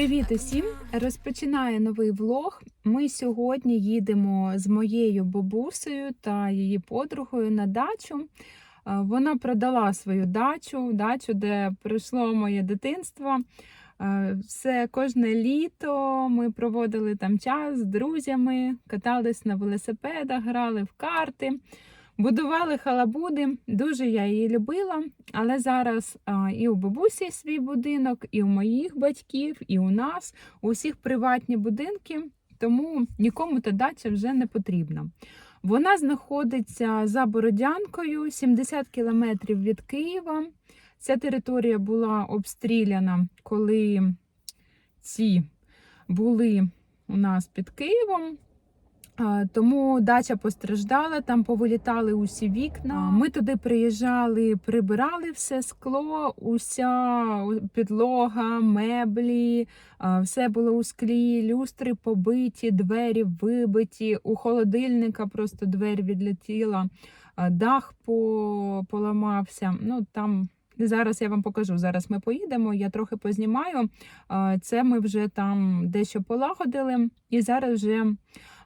Привіт усім! Розпочинаю новий влог. Ми сьогодні їдемо з моєю бабусею та її подругою на дачу. Е, Вона продала свою дачу, дачу, де пройшло моє дитинство. Е, Все кожне літо ми проводили там час з друзями, катались на велосипедах, грали в карти, будували халабуди. Дуже я її любила. Але зараз а, і у бабусі свій будинок, і у моїх батьків, і у нас у всіх приватні будинки, тому нікому та дача вже не потрібна. Вона знаходиться за Бородянкою, 70 кілометрів від Києва. Ця територія була обстріляна, коли ці були у нас під Києвом. Тому дача постраждала, там повилітали усі вікна. Ми туди приїжджали, прибирали все скло, уся підлога, меблі, все було у склі, люстри побиті, двері вибиті. У холодильника просто двері відлетіла, дах по- поламався. Ну там зараз я вам покажу. Зараз ми поїдемо. Я трохи познімаю. Це ми вже там дещо полагодили, і зараз вже.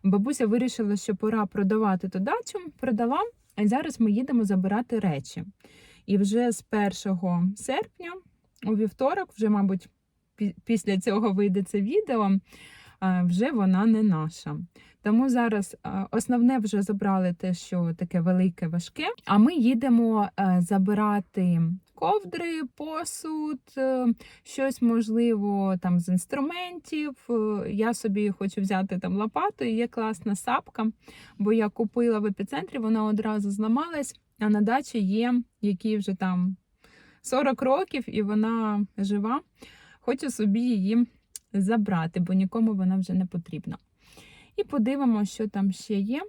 Бабуся вирішила, що пора продавати ту дачу, продала, а зараз ми їдемо забирати речі. І вже з 1 серпня, у вівторок, вже, мабуть, після цього вийде це відео, вже вона не наша. Тому зараз основне вже забрали те, що таке велике, важке. А ми їдемо е, забирати ковдри, посуд, е, щось можливо там з інструментів. Е, Я собі хочу взяти там лопату, і є класна сапка, бо я купила в епіцентрі, вона одразу зламалась, а на дачі є, які вже там 40 років, і вона жива. Хочу собі її забрати, бо нікому вона вже не потрібна. І подивимося, що там ще є.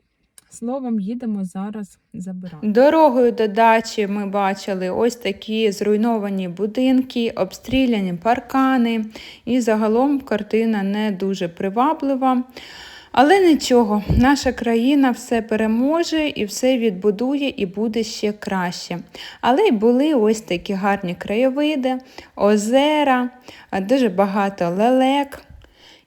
Словом, їдемо зараз забирати. Дорогою до дачі ми бачили ось такі зруйновані будинки, обстріляні паркани, і загалом картина не дуже приваблива. Але нічого, наша країна все переможе і все відбудує і буде ще краще. Але й були ось такі гарні краєвиди, озера, дуже багато лелек.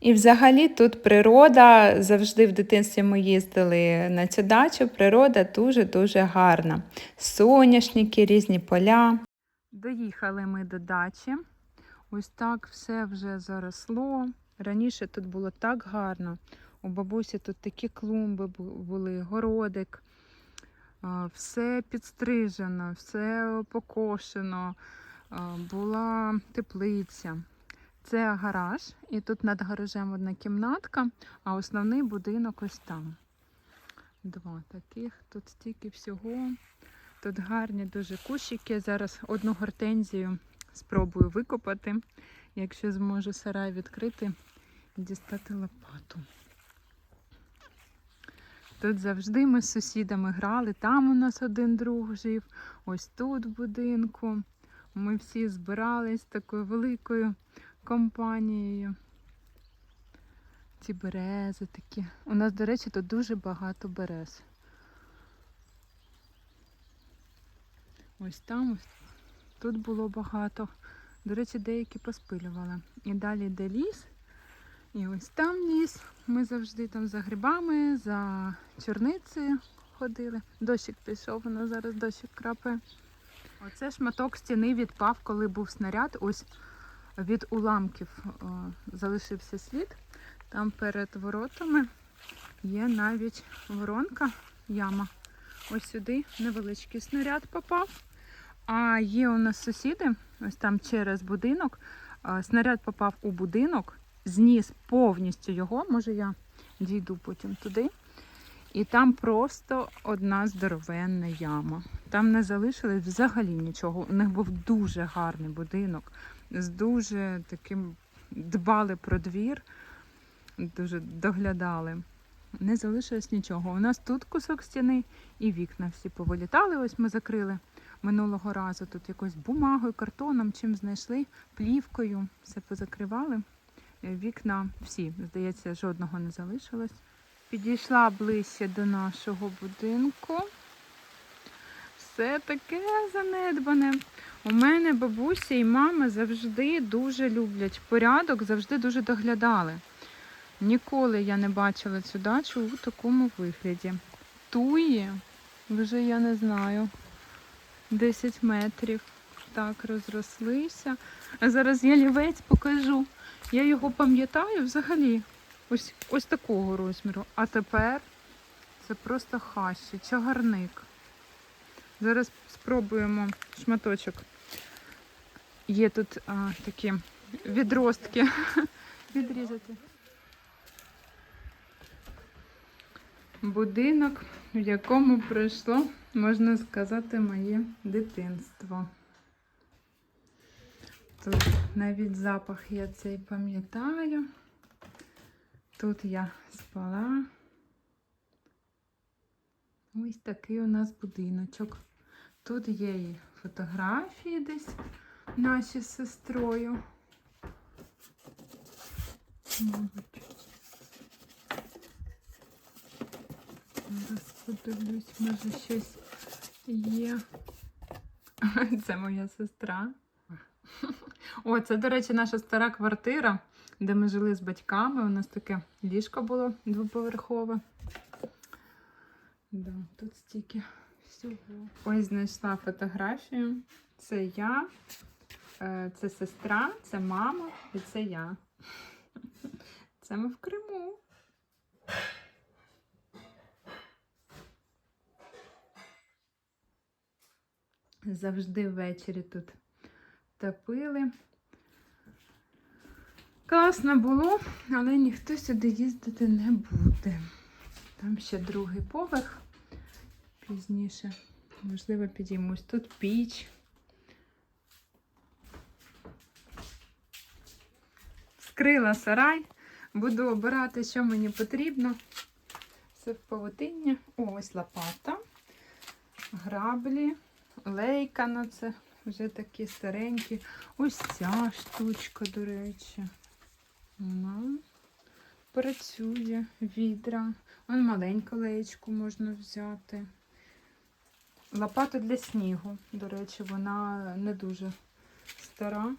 І взагалі тут природа, завжди в дитинстві ми їздили на цю дачу, природа дуже-дуже гарна. Соняшники, різні поля. Доїхали ми до дачі. Ось так все вже заросло. Раніше тут було так гарно. У бабусі тут такі клумби були, городик. Все підстрижено, все покошено, була теплиця. Це гараж, і тут над гаражем одна кімнатка, а основний будинок ось там. Два таких, тут стільки всього. Тут гарні дуже кущики. Зараз одну гортензію спробую викопати, якщо зможу сарай відкрити і дістати лопату. Тут завжди ми з сусідами грали, там у нас один друг жив, ось тут в будинку. Ми всі збирались такою великою компанією. Ці берези такі. У нас, до речі, тут дуже багато берез. Ось там, тут було багато. До речі, деякі поспилювали. І далі йде ліс. І ось там ліс. Ми завжди там за грибами, за чорницею ходили. Дощик пішов, нас зараз дощик крапає. Оце шматок стіни відпав, коли був снаряд. Ось від уламків о, залишився слід. Там перед воротами є навіть воронка, яма. Ось сюди невеличкий снаряд попав. А є у нас сусіди, ось там через будинок. а, Снаряд попав у будинок, зніс повністю його. Може, я дійду потім туди. І там просто одна здоровенна яма. Там не залишилось взагалі нічого. У них був дуже гарний будинок з дуже таким дбали про двір, дуже доглядали. Не залишилось нічого. У нас тут кусок стіни і вікна всі повилітали. Ось ми закрили минулого разу тут якось бумагою, картоном, чим знайшли, плівкою, все позакривали. Е, Вікна всі, здається, жодного не залишилось. Підійшла ближче до нашого будинку. Все таке занедбане. У мене бабуся і мама завжди дуже люблять порядок, завжди дуже доглядали. Ніколи я не бачила цю дачу у такому вигляді. Туї, вже я не знаю, 10 метрів. Так, розрослися. А зараз я лівець покажу. Я його пам'ятаю взагалі. Ось, ось такого розміру. А тепер це просто хащі, чагарник. Зараз спробуємо шматочок. Є тут а, такі відростки відрізати. Будинок, в якому пройшло, можна сказати, моє дитинство. Тут навіть запах я цей пам'ятаю. Тут я спала. Ось такий у нас будиночок. Тут є і фотографії десь наші з сестрою. Зараз подивлюсь, може щось є. Це моя сестра. О, це, до речі, наша стара квартира, де ми жили з батьками. У нас таке ліжко було двоповерхове. Да, тут стільки Ось знайшла фотографію. Це я, е, це сестра, це мама і це я. Це ми в Криму. Завжди ввечері тут топили. Класно було, але ніхто сюди їздити не буде. Там ще другий поверх. Пізніше, можливо, підіймусь. Тут піч. Скрила сарай. Буду обирати, що мені потрібно. Все в павутиння. О, ось лопата, граблі, лейка на це. Вже такі старенькі. Ось ця штучка, до речі. Вона працює, відра. Вон маленьку леєчку можна взяти. Лопата для снігу, до речі, вона не дуже стара.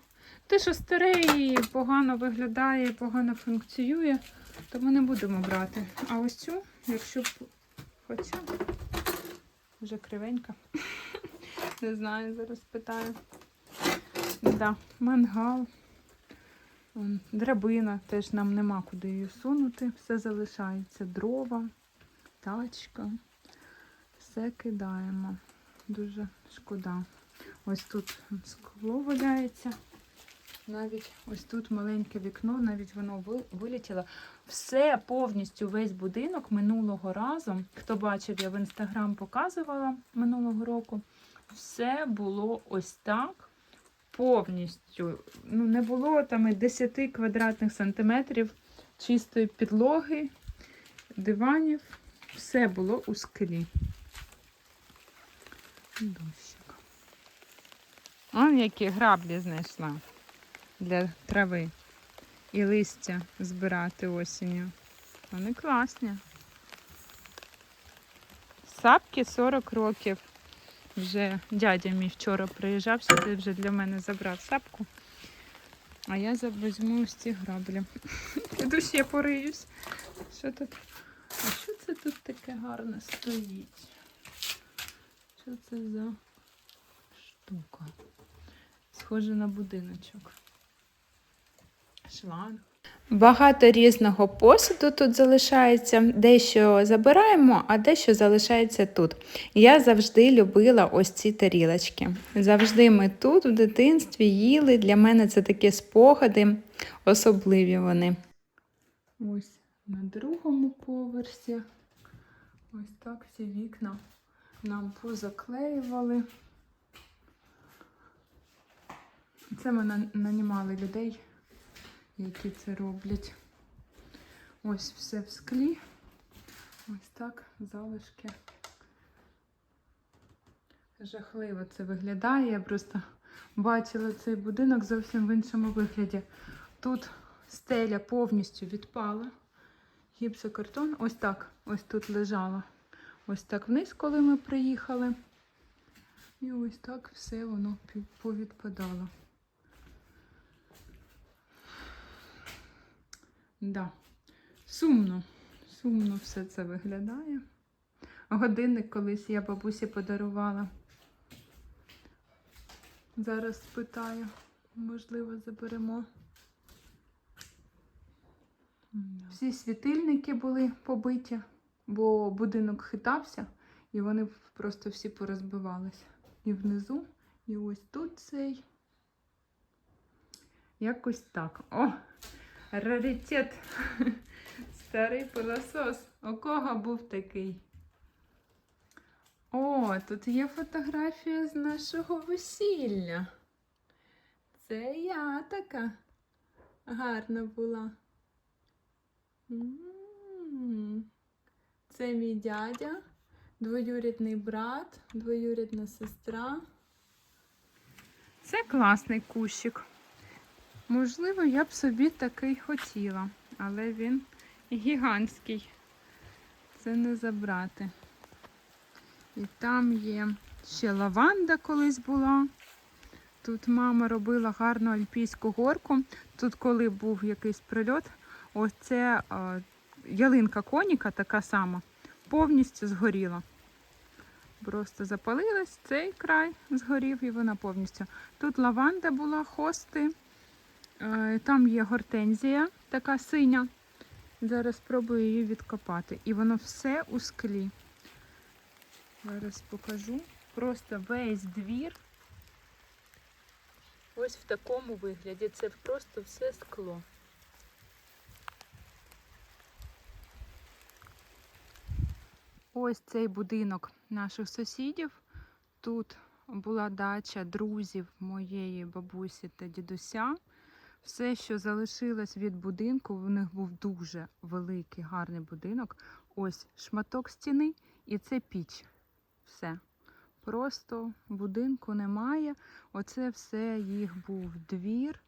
Те, що старе і погано виглядає, погано функціонує, то ми не будемо брати. А ось цю, якщо б хоча вже кривенька. Не знаю, зараз питаю. Да, мангал. Драбина, теж нам нема куди її сунути. Все залишається. Дрова, тачка. Все кидаємо. Дуже шкода. Ось тут скло валяється. Навіть ось тут маленьке вікно, навіть воно ви- вилетіло. Все повністю весь будинок минулого разу. Хто бачив, я в інстаграм показувала минулого року. Все було ось так. Повністю. Ну, не було там і 10 квадратних сантиметрів чистої підлоги, диванів. Все було у склі. Дощик. Он які граблі знайшла для трави і листя збирати осінню. Вони класні. Сапки 40 років. Вже дядя мій вчора приїжджав сюди, вже для мене забрав сапку. А я візьму ось ці граблі. Піду ще пориюсь. Що тут? А що це тут таке гарне стоїть? Що це за штука? Схоже на будиночок. Шланг. Багато різного посуду тут залишається. Дещо забираємо, а дещо залишається тут. Я завжди любила ось ці тарілочки. Завжди ми тут в дитинстві їли. Для мене це такі спогади, особливі вони. Ось на другому поверсі. Ось так всі вікна нам позаклеювали. Це ми нанімали людей, які це роблять. Ось все в склі. Ось так залишки. Жахливо це виглядає. Я просто бачила цей будинок зовсім в іншому вигляді. Тут стеля повністю відпала. Гіпсокартон ось так ось тут лежала. Ось так вниз, коли ми приїхали. І ось так все воно повідпадало. Да. Сумно, сумно все це виглядає. Годинник колись я бабусі подарувала. Зараз спитаю, можливо, заберемо. Всі світильники були побиті, бо будинок хитався, і вони просто всі порозбивалися. І внизу, і ось тут цей. Якось так. О! Раритет. Старий пилосос. У кого був такий? О, тут є фотографія з нашого весілля. Це я така гарна була. М. Це мій дядя, двоюрідний брат, двоюрідна сестра. Це класний кущик. Можливо, я б собі такий хотіла, але він гігантський. Це не забрати. І там є ще лаванда колись була. Тут мама робила гарну альпійську горку. Тут, коли був якийсь прильот, ось це е, ялинка коніка така сама, повністю згоріла. Просто запалилась, цей край згорів і вона повністю. Тут лаванда була, хости. Е, Там є гортензія, така синя. Зараз спробую її відкопати. І воно все у склі. Зараз покажу. Просто весь двір. Ось в такому вигляді. Це просто все скло. Ось цей будинок наших сусідів. Тут була дача друзів моєї бабусі та дідуся. Все, що залишилось від будинку, у них був дуже великий, гарний будинок. Ось шматок стіни і це піч. Все. Просто будинку немає. Оце все їх був двір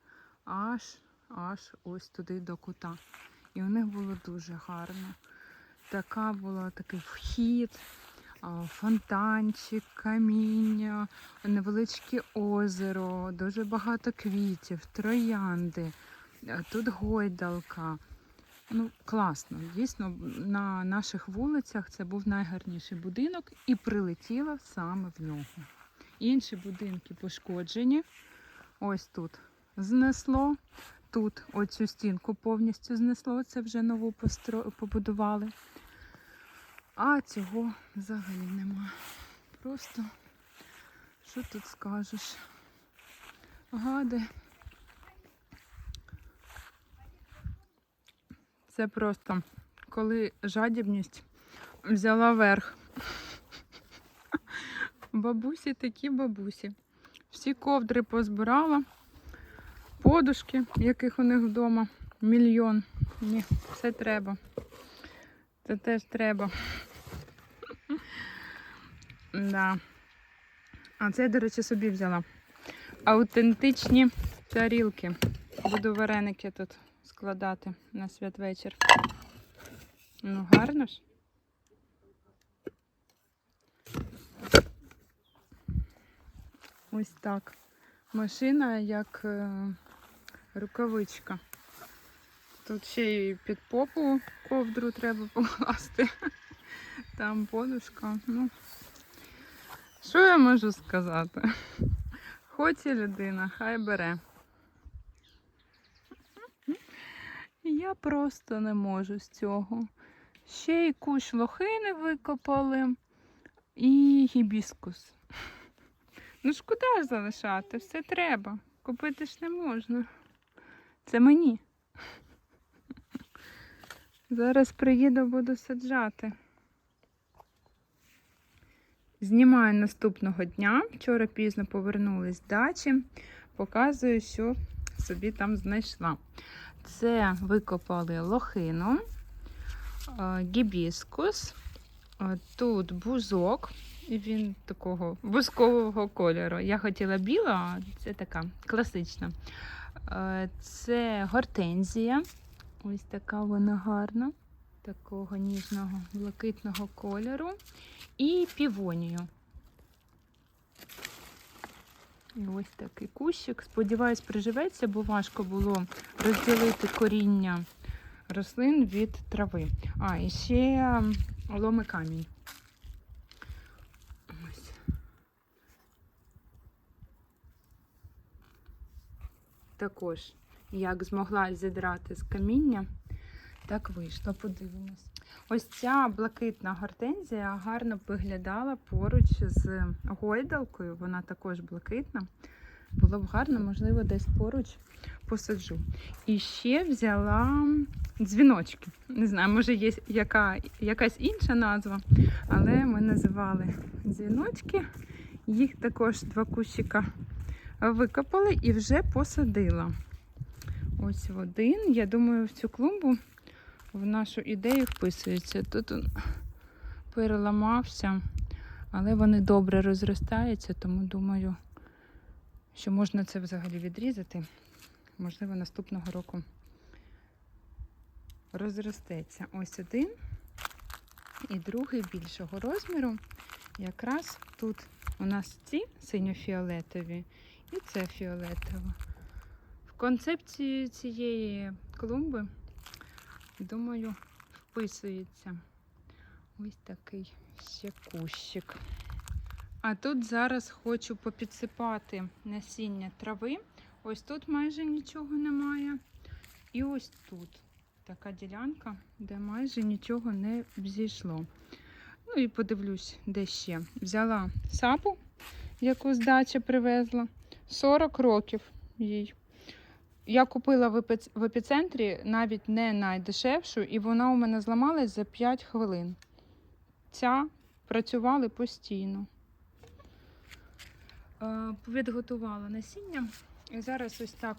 аж аж ось туди до кута. І у них було дуже гарно. Така була такий вхід, фонтанчик, каміння, невеличке озеро, дуже багато квітів, троянди. Е, Тут гойдалка. Ну, класно. Дійсно, на наших вулицях це був найгарніший будинок і прилетіло саме в нього. Інші будинки пошкоджені. Ось тут знесло. Тут оцю стінку повністю знесло. Це вже нову побудували. А цього взагалі нема. Просто, що тут скажеш? Гади. Це просто коли жадібність взяла верх. Бабусі такі бабусі. Всі ковдри позбирала, подушки, яких у них вдома мільйон. Ні, це треба. Це теж треба. Да. А це, до речі, собі взяла. Аутентичні тарілки. Буду вареники тут складати на святвечір. Ну, гарно ж. Ось так. Машина як е, рукавичка. Тут ще і під попу ковдру треба покласти. Там подушка. Ну, що я можу сказати? Хоче людина, хай бере. Я просто не можу з цього. Ще й кущ лохини викопали і гібіскус. Ну куди ж залишати? Все треба. Купити ж не можна. Це мені. Зараз приїду, буду саджати. Знімаю наступного дня. Вчора пізно повернулись з дачі. Показую, що собі там знайшла. Це викопали лохину, е, гібіскус, е, тут бузок, він такого бузкового кольору. Я хотіла білого, а це така класична. Е, Це гортензія. Ось така вона гарна, такого ніжного блакитного кольору. І півонію. І ось такий кущик. Сподіваюсь, приживеться, бо важко було розділити коріння рослин від трави. А, і ще ломи камінь. Ось. Також, як змогла зідрати з каміння, так вийшло. Подивимось. Ось ця блакитна гортензія гарно виглядала поруч з гойдалкою. Вона також блакитна. Було б гарно, можливо, десь поруч посаджу. І ще взяла дзвіночки. Не знаю, може є яка, якась інша назва, але ми називали дзвіночки. Їх також два кущика викопали і вже посадила. Ось один. Я думаю, в цю клумбу в нашу ідею вписується. Тут він переламався, але вони добре розростаються, тому думаю, що можна це взагалі відрізати. Можливо, наступного року розростеться. Ось один і другий більшого розміру. Якраз тут у нас ці синьо-фіолетові і це фіолетово. В концепцію цієї клумби, думаю, вписується ось такий ще кущик. А тут зараз хочу попідсипати насіння трави. Ось тут майже нічого немає. І ось тут така ділянка, де майже нічого не взійшло. Ну і подивлюсь, де ще. Взяла сапу, яку з дачі привезла. 40 років їй. Я купила в епіцентрі навіть не найдешевшу, і вона у мене зламалась за 5 хвилин. Ця працювали постійно. Е, Підготувала насіння. І зараз ось так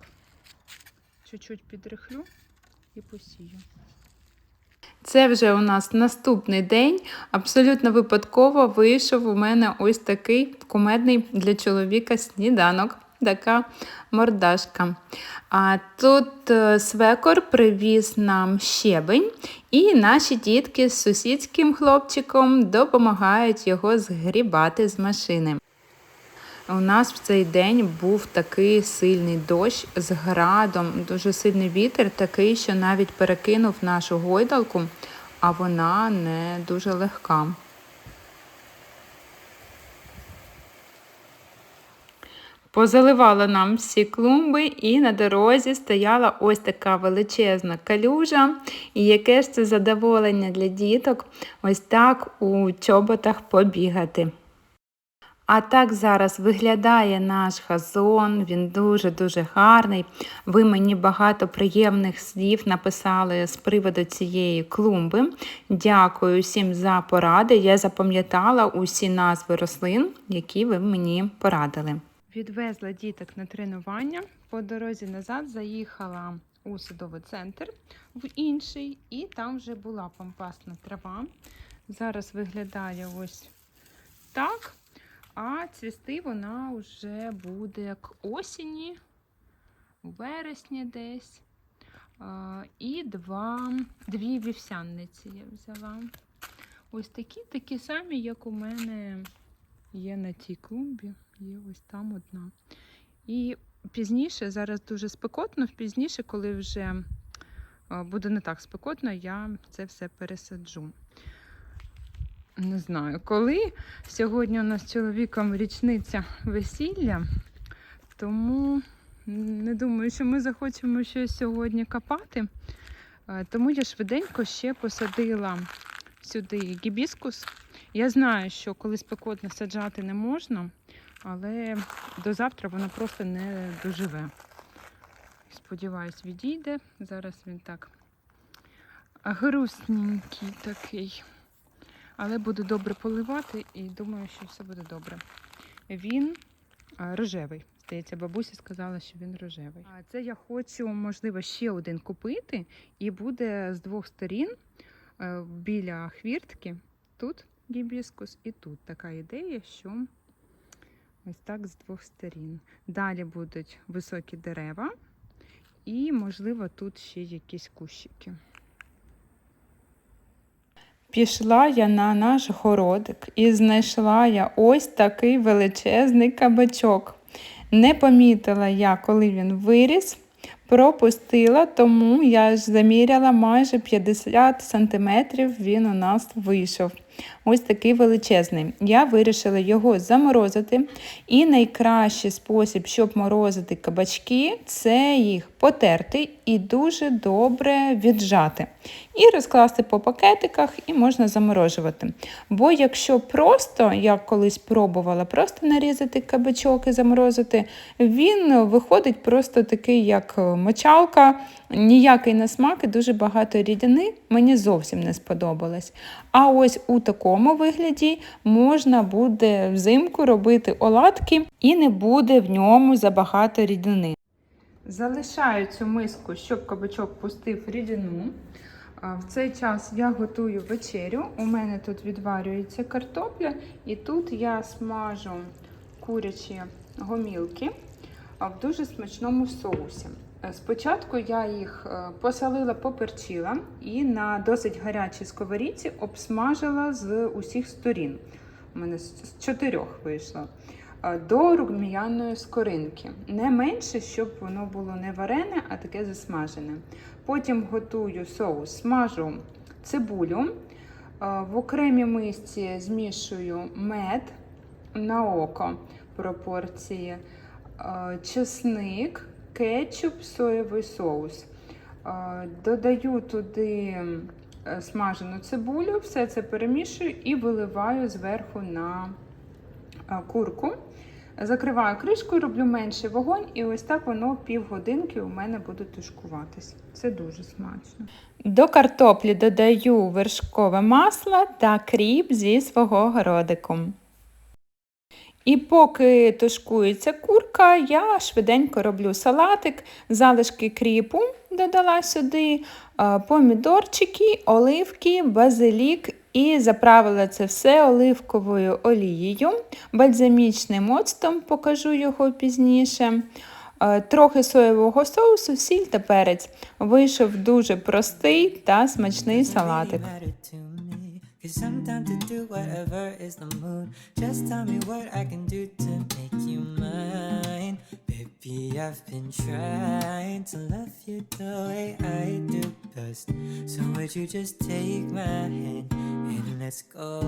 чуть-чуть підрихлю і посію. Це вже у нас наступний день. Абсолютно випадково вийшов у мене ось такий кумедний для чоловіка сніданок. Така мордашка. А тут е, свекор привіз нам щебень, і наші дітки з сусідським хлопчиком допомагають його згрібати з машини. У нас в цей день був такий сильний дощ з градом, дуже сильний вітер, такий, що навіть перекинув нашу гойдалку, а вона не дуже легка. Позаливала нам всі клумби, і на дорозі стояла ось така величезна калюжа. І яке ж це задоволення для діток ось так у чоботах побігати. А так зараз виглядає наш газон, він дуже-дуже гарний. Ви мені багато приємних слів написали з приводу цієї клумби. Дякую всім за поради. Я запам'ятала усі назви рослин, які ви мені порадили. Відвезла діток на тренування. По дорозі назад заїхала у садовий центр в інший, і там вже була пампасна трава. Зараз виглядає ось так. А цвісти вона вже буде к осені, вересні десь. І два, дві вівсянниці я взяла. Ось такі, такі самі, як у мене є на тій клумбі. Є ось там одна. І пізніше, зараз дуже спекотно, пізніше, коли вже буде не так спекотно, я це все пересаджу. Не знаю, коли. Сьогодні у нас з чоловіком річниця весілля, тому не думаю, що ми захочемо щось сьогодні копати. Е, Тому я швиденько ще посадила сюди гібіскус. Я знаю, що коли спекотно саджати не можна, але до завтра воно просто не доживе. Сподіваюсь, відійде. Зараз він так грустненький такий. Але буду добре поливати і думаю, що все буде добре. Він рожевий. Здається, бабуся сказала, що він рожевий. А це я хочу, можливо, ще один купити, і буде з двох сторін е, біля хвіртки. Тут гібіскус і тут така ідея, що ось так з двох сторін. Далі будуть високі дерева, і, можливо, тут ще якісь кущики. Пішла я на наш городик і знайшла я ось такий величезний кабачок. Не помітила я, коли він виріс. Пропустила, тому я ж заміряла майже 50 сантиметрів він у нас вийшов. Ось такий величезний. Я вирішила його заморозити. І найкращий спосіб, щоб морозити кабачки, це їх потерти і дуже добре віджати. І розкласти по пакетиках, і можна заморожувати. Бо якщо просто, я колись пробувала просто нарізати кабачок і заморозити, він виходить просто такий, як мочалка, ніякий на смак і дуже багато рідини. Мені зовсім не сподобалось. А ось у такому вигляді можна буде взимку робити оладки і не буде в ньому забагато рідини. Залишаю цю миску, щоб кабачок пустив рідину. В цей час я готую вечерю. У мене тут відварюється картопля, і тут я смажу курячі гомілки в дуже смачному соусі. Спочатку я їх посолила, поперчила і на досить гарячій сковорідці обсмажила з усіх сторін. У мене з чотирьох вийшло. До рум'яної скоринки. Не менше, щоб воно було не варене, а таке засмажене. Потім готую соус, смажу цибулю. В окремій мисці змішую мед на око пропорції, чесник кетчуп, соєвий соус. Додаю туди смажену цибулю, все це перемішую і виливаю зверху на курку. Закриваю кришкою, роблю менший вогонь, і ось так воно півгодинки у мене буде тушкуватись. Це дуже смачно. До картоплі додаю вершкове масло та кріп зі свого городику. І поки тушкується курка, я швиденько роблю салатик, залишки кріпу додала сюди, помідорчики, оливки, базилік і заправила це все оливковою олією, бальзамічним оцтом, покажу його пізніше. Трохи соєвого соусу, сіль та перець. Вийшов дуже простий та смачний салатик. Cause I'm down to do whatever is the mood. Just tell me what I can do to make you mine. Baby, I've been trying to love you the way I do best. So would you just take my hand and let's go?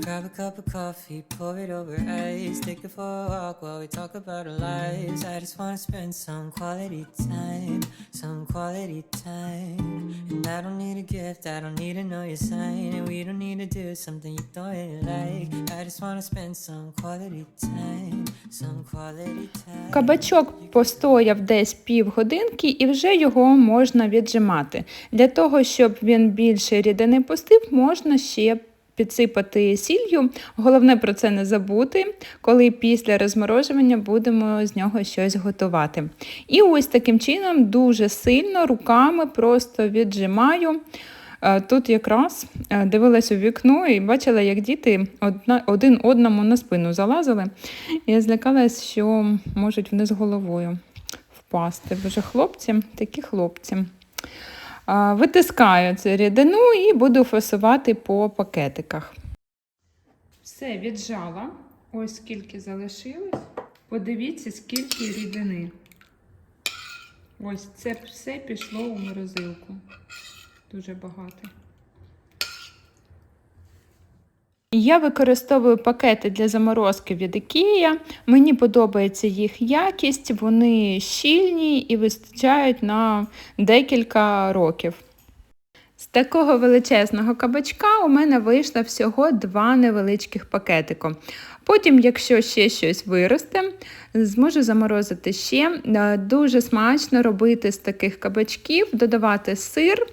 Grab a cup of coffee, pour it over ice. Take it for a walk while we talk about our lives. I just wanna spend some quality time, some quality time. And I don't need a gift, I don't need to know your sign. And we don't need to do something you don't really like. I just wanna spend some quality time, some quality time. Кабачок постояв десь півгодинки і вже його можна віджимати. Для того, щоб він більше рідини пустив, можна ще підсипати сіллю. Головне про це не забути, коли після розморожування будемо з нього щось готувати. І ось таким чином дуже сильно руками просто віджимаю. Тут якраз дивилась у вікно і бачила, як діти один одному на спину залазили. Я злякалась, що можуть вниз головою впасти. Вже хлопці, такі хлопці. Витискаю цю рідину і буду фасувати по пакетиках. Все, віджала. Ось скільки залишилось. Подивіться, скільки рідини. Ось це все пішло у морозилку. Дуже багато. Я використовую пакети для заморозки від IKEA. Мені подобається їх якість, вони щільні і вистачають на декілька років. З такого величезного кабачка у мене вийшло всього два невеличких пакетики. Потім, якщо ще щось виросте, зможу заморозити ще. Дуже смачно робити з таких кабачків, додавати сир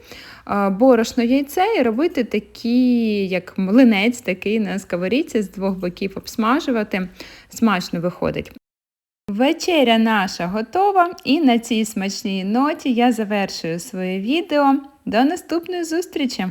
борошно яйце і робити такі, як млинець, такий на сковорідці з двох боків обсмажувати. Смачно виходить. Вечеря наша готова, і на цій смачній ноті я завершую своє відео. До наступної зустрічі!